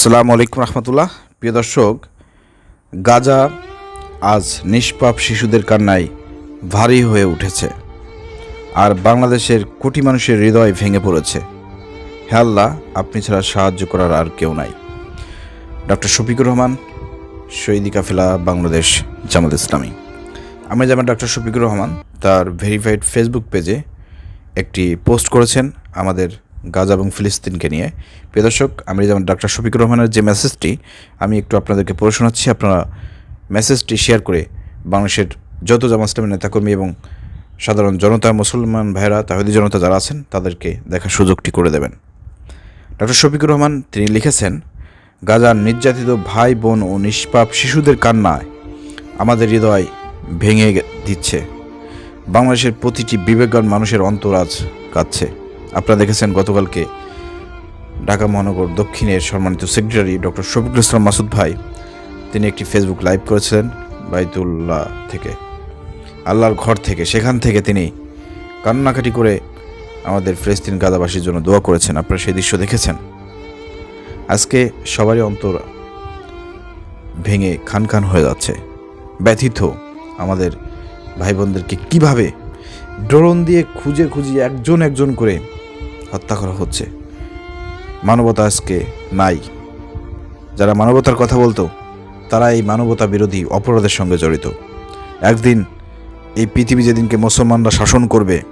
আসসালামু আলাইকুম রহমতুল্লাহ। প্রিয় দর্শক, গাজা আজ নিষ্পাপ শিশুদের কান্নায় ভারী হয়ে উঠেছে আর বাংলাদেশের কোটি মানুষের হৃদয় ভেঙে পড়েছে। হে আল্লাহ, আপনি ছাড়া সাহায্য করার আর কেউ নাই। ডক্টর শফিকুর রহমান, শহীদি কাফেলা বাংলাদেশ জামাত ইসলামী। আমি যেমন ডক্টর শফিকুর রহমান, তার ভেরিফাইড ফেসবুক পেজে একটি পোস্ট করেছেন আমাদের গাজা এবং ফিলিস্তিনকে নিয়ে। প্রিয় দর্শক, আমি যেমন ডক্টর শফিকুর রহমানের যে মেসেজটি আমি একটু আপনাদেরকে পড়ে শোনাচ্ছি। আপনারা মেসেজটি শেয়ার করে বাংলাদেশের যত জামা ইসলামের নেতাকর্মী এবং সাধারণ জনতা, মুসলমান ভাইরা তাহিদি জনতা যারা আছেন, তাদেরকে দেখার সুযোগটি করে দেবেন। ডক্টর শফিকুর রহমান, তিনি লিখেছেন গাজার নির্যাতিত ভাই, বোন ও নিষ্পাপ শিশুদের কান্নায় আমাদের হৃদয় ভেঙে দিচ্ছে। বাংলাদেশের প্রতিটি বিবেকবান মানুষের অন্তর আজ কাঁদছে। আপনারা দেখেছেন গতকালকে ঢাকা মহানগর দক্ষিণের সম্মানিত সেক্রেটারি ডক্টর শফিকুল ইসলাম মাসুদ ভাই, তিনি একটি ফেসবুক লাইভ করেছিলেন বাইতুল্লাহ থেকে, আল্লাহর ঘর থেকে। সেখান থেকে তিনি কান্নাকাটি করে আমাদের ফিলিস্তিন গাদাবাসীর জন্য দোয়া করেছেন। আপনারা সেই দৃশ্য দেখেছেন? আজকে সবারই অন্তর ভেঙে খান খান হয়ে যাচ্ছে। ব্যথিত আমাদের ভাই বোনদেরকে কীভাবে ড্রোন দিয়ে খুঁজে খুঁজে একজন একজন করে হত্যা করা হচ্ছে। মানবতা আজকে নাই। যারা মানবতার কথা বলতো, তারা এই মানবতা বিরোধী অপরাধের সঙ্গে জড়িত। একদিন এই পৃথিবী যেদিনকে মুসলমানরা শাসন করবে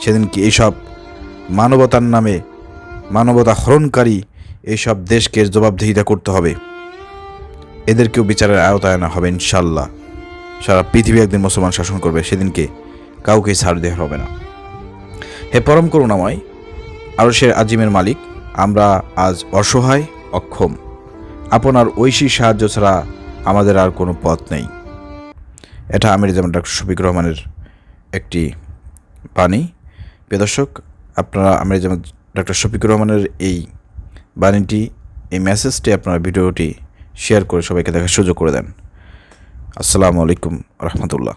সেদিন কি এইসব মানবতার নামে মানবতা হরণকারী এইসব দেশকে জবাবদিহিতা করতে হবে। এদেরকেও বিচারের আওতায় আনা হবে ইনশাল্লাহ সারা পৃথিবী একদিন মুসলমান শাসন করবে, সেদিনকে কাউকে ছাড় দেওয়া হবে না। হে পরম করুণাময় আরশের আজিমের মালিক। আমরা আজ অসহায়, অক্ষম। আপনার ঐশী সাহায্য ছাড়া আমাদের আর কোনো পথ নেই। এটা আমির যেমন ডক্টর শফিক রহমানের একটি বাণী। প্রিয় দর্শক, আপনারা আমির যেমন ডক্টর শফিক রহমানের এই বাণীটি, এই মেসেজটি, আপনারা ভিডিওটি শেয়ার করে সবাইকে দেখার সুযোগ করে দেন। আসসালামু আলাইকুম রহমতুল্লাহ।